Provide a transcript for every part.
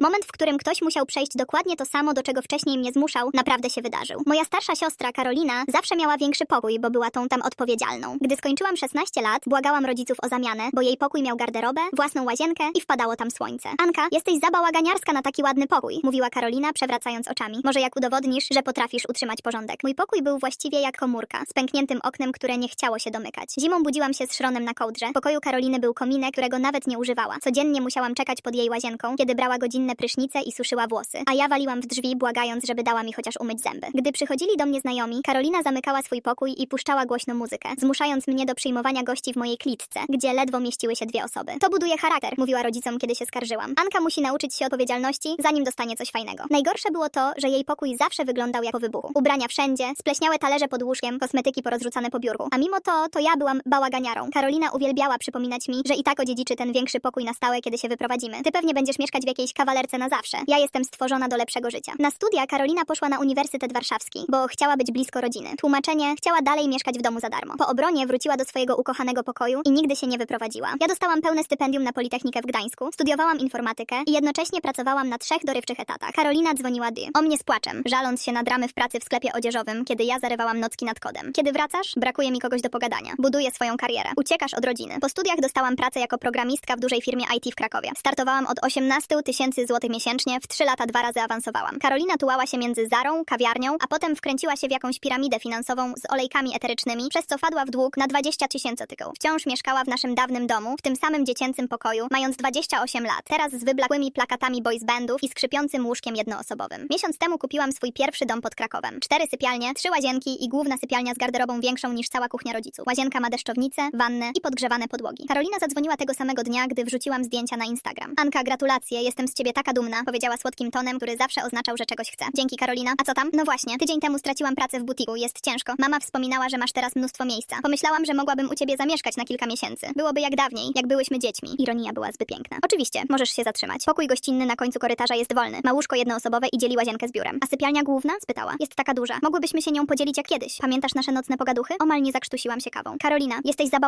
Moment, w którym ktoś musiał przejść dokładnie to samo, do czego wcześniej mnie zmuszał, naprawdę się wydarzył. Moja starsza siostra, Karolina, zawsze miała większy pokój, bo była tą tam odpowiedzialną. Gdy skończyłam 16 lat, błagałam rodziców o zamianę, bo jej pokój miał garderobę, własną łazienkę i wpadało tam słońce. Anka, jesteś za bałaganiarska na taki ładny pokój, mówiła Karolina, przewracając oczami. Może jak udowodnisz, że potrafisz utrzymać porządek. Mój pokój był właściwie jak komórka, z pękniętym oknem, które nie chciało się domykać. Zimą budziłam się z szronem na kołdrze. W pokoju Karoliny był kominek, którego nawet nie używała. Codziennie musiałam czekać pod jej łazienką, kiedy brała godzinne prysznice i suszyła włosy. A ja waliłam w drzwi, błagając, żeby dała mi chociaż umyć zęby. Gdy przychodzili do mnie znajomi, Karolina zamykała swój pokój i puszczała głośno muzykę, zmuszając mnie do przyjmowania gości w mojej klitce, gdzie ledwo mieściły się dwie osoby. To buduje charakter, mówiła rodzicom, kiedy się skarżyłam. Anka musi nauczyć się odpowiedzialności, zanim dostanie coś fajnego. Najgorsze było to, że jej pokój zawsze wyglądał jak po wybuchu. Ubrania wszędzie, spleśniałe talerze pod łóżkiem, kosmetyki porozrzucane po biurku. A mimo to, to ja byłam bałaganiarą. Karolina uwielbiała przypominać mi, że i tak odziedziczy ten większy pokój na stałe, kiedy się wyprowadzimy. Ty pewnie będziesz mieszkać w jakiejś kawalerce na zawsze. Ja jestem stworzona do lepszego życia. Na studia Karolina poszła na Uniwersytet Warszawski, bo chciała być blisko rodziny. Tłumaczenie, chciała dalej mieszkać w domu za darmo. Po obronie wróciła do swojego ukochanego pokoju i nigdy się nie wyprowadziła. Ja dostałam pełne stypendium na Politechnikę w Gdańsku, studiowałam informatykę i jednocześnie pracowałam na trzech dorywczych etatach. Karolina dzwoniła Dy. O mnie z płaczem, żaląc się na dramy w pracy w sklepie odzieżowym, kiedy ja zarywałam nocki nad kodem. Kiedy wracasz, brakuje mi kogoś do pogadania. Buduję swoją karierę. Uciekasz od rodziny. Po studiach dostałam pracę jako programistka w dużej firmie IT w Krakowie. Startowałam od 18 tysięcy złotych miesięcznie, w 3 lata dwa razy awansowałam. Karolina tułała się między Zarą, kawiarnią, a potem wkręciła się w jakąś piramidę finansową z olejkami eterycznymi, przez co wpadła w dług na 20 tysięcy tytułów. Wciąż mieszkała w naszym dawnym domu, w tym samym dziecięcym pokoju, mając 28 lat. Teraz z wyblakłymi plakatami boys bandów i skrzypiącym łóżkiem jednoosobowym. Miesiąc temu kupiłam swój pierwszy dom pod Krakowem. Cztery sypialnie, trzy łazienki i główna sypialnia z garderobą większą niż cała kuchnia rodziców. Łazienka ma deszczownicę, wannę i podgrzewane podłogi. Karolina zadzwoniła tego samego dnia, gdy wrzuciłam zdjęcia na Instagram. Anka, gratulacje, jestem z ciebie taka dumna, powiedziała słodkim tonem, który zawsze oznaczał, że czegoś chce. Dzięki Karolina. A co tam? No właśnie, tydzień temu straciłam pracę w butiku, jest ciężko. Mama wspominała, że masz teraz mnóstwo miejsca. Pomyślałam, że mogłabym u ciebie zamieszkać na kilka miesięcy. Byłoby jak dawniej, jak byłyśmy dziećmi. Ironia była zbyt piękna. Oczywiście, możesz się zatrzymać. Pokój gościnny na końcu korytarza jest wolny. Ma łóżko jednoosobowe i dzieli łazienkę z biurem. A sypialnia główna? spytała. Jest taka duża. Mogłybyśmy się nią podzielić jak kiedyś. Pamiętasz nasze nocne pogaduchy? Omal nie zakrztusiłam się kawą. Karolina, jesteś za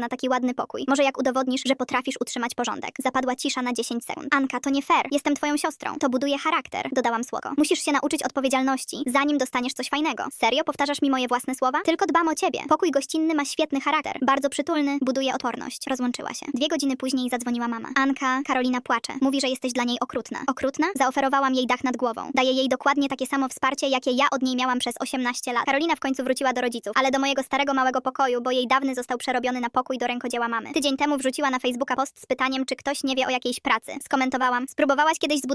na taki ładny pokój. Może jak udowodnisz, że potrafisz utrzymać porządek. Zapadła cisza na 10 sekund. Anka, to nie fair. Jestem twoją siostrą. To buduje charakter. Dodałam słowo. Musisz się nauczyć odpowiedzialności, zanim dostaniesz coś fajnego. Serio powtarzasz mi moje własne słowa? Tylko dbam o ciebie. Pokój gościnny ma świetny charakter. Bardzo przytulny, buduje odporność. Rozłączyła się. Dwie godziny później zadzwoniła mama. Anka, Karolina płacze. Mówi, że jesteś dla niej okrutna. Okrutna? Zaoferowałam jej dach nad głową. Daję jej dokładnie takie samo wsparcie, jakie ja od niej miałam przez 18 lat. Karolina w końcu wróciła do rodziców, ale do mojego starego małego pokoju, bo jej dawny został przerobiony na pokój do rękodzieła mamy. Tydzień temu wrzuciła na Facebooka post z pytaniem, czy ktoś nie wie o jakiejś pracy. Skomentowałam. Spróbowałaś kiedyś zbudować